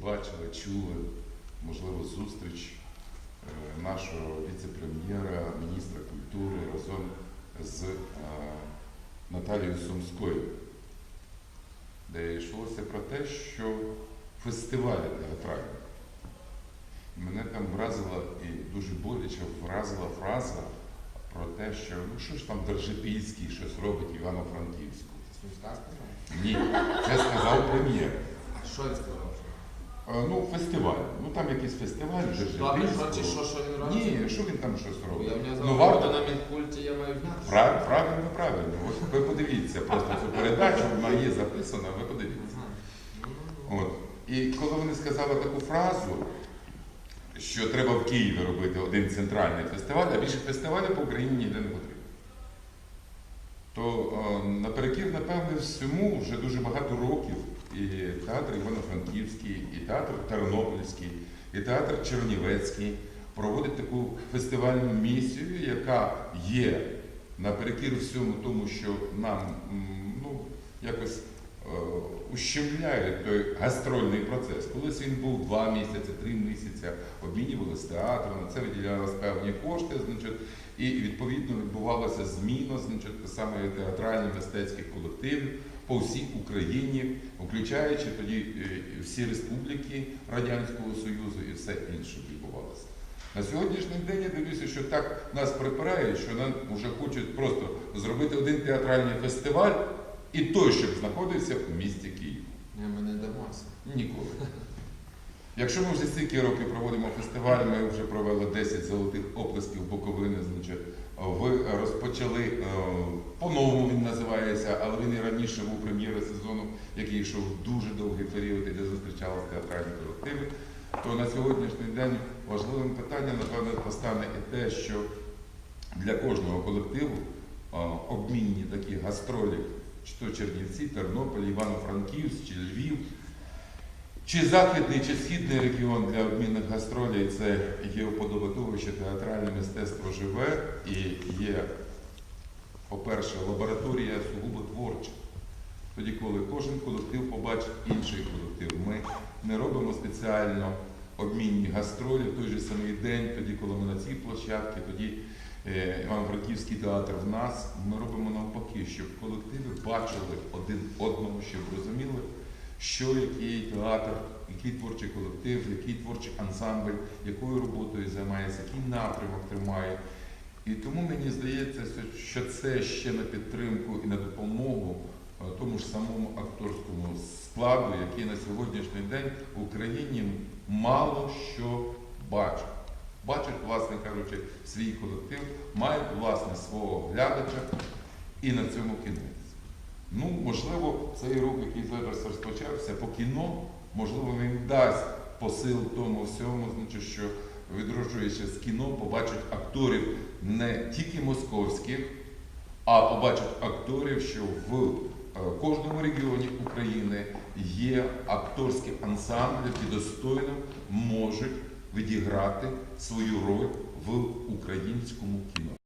бачили, чули, можливо, зустріч е, нашого віце-прем'єра, міністра культури разом з е, Наталією Сумською, де йшлося про те, що фестивалі театральні. Мене там вразила і дуже боляче вразила фраза про те, що ну що ж там Держипільський щось робить Івано-Франківську. Ні, це сказав прем'єр. А що він сказав? Е, Ну, фестиваль. Ну там якийсь фестиваль що, чи що, що він робить? Ні, що він там щось робить? Ну, варто. на мінкульті, я маю. Прав- Правильно, правильно. Ось ви подивіться просто цю передачу, вона є записана, ви подивіться. От. І коли вони сказали таку фразу, що треба в Києві робити один центральний фестиваль, а більше фестивалів по Україні ніде не потрібно. То е, наперекір, напевне, всьому вже дуже багато років і театр Івано-Франківський, і театр Тернопільський, і театр Чернівецький проводить таку фестивальну місію, яка є наперекір всьому тому, що нам ну, якось е, ущемляє той гастрольний процес. Колись він був два місяці, три місяці, обмінювалися театром, на це виділялися певні кошти, значить, і відповідно відбувалася зміна значить, саме театральних мистецьких колективів по всій Україні, включаючи тоді е, всі республіки Радянського Союзу і все інше відбувалося. На сьогоднішній день я дивлюся, що так нас припирають, що нам вже хочуть просто зробити один театральний фестиваль, і той, щоб знаходився в місті Київ. Ми не дамося. Ніколи. Якщо ми вже стільки років проводимо фестиваль, ми вже провели 10 золотих оплесків Буковини, значить, ви розпочали, е, по-новому він називається, але він і раніше був прем'єра сезону, який йшов дуже довгий період і де зустрічалися театральні колективи. То на сьогоднішній день важливим питанням, напевно, постане і те, що для кожного колективу е, обмінні такі гастролі, чи то Чернівці, Тернопіль, Івано-Франківськ, чи Львів, чи західний, чи східний регіон для обмінних гастролей це є вподоба того, що театральне мистецтво живе і є, по-перше, лабораторія сугубо творча. Тоді, коли кожен колектив побачить інший колектив. Ми не робимо спеціально обмінні гастролі в той же самий день, тоді, коли ми на цій площадці, тоді е, Івано-Франківський театр в нас. Ми робимо навпаки, щоб колективи бачили один одного, щоб розуміли, що який театр, який творчий колектив, який творчий ансамбль, якою роботою займається, який напрямок тримає. І тому мені здається, що це ще на підтримку і на допомогу ж самому акторському складу, який на сьогоднішній день в Україні мало що бачить. Бачать, власне кажучи, свій колектив, мають власне свого глядача і на цьому кінець. Ну, можливо, цей рух, який зараз розпочався по кіно, можливо, він дасть посил тому всьому, значить, що відроджуючи з кіно, побачать акторів не тільки московських, а побачать акторів, що в е, кожному регіоні України є акторські ансамблі, які достойно можуть відіграти свою роль в українському кіно.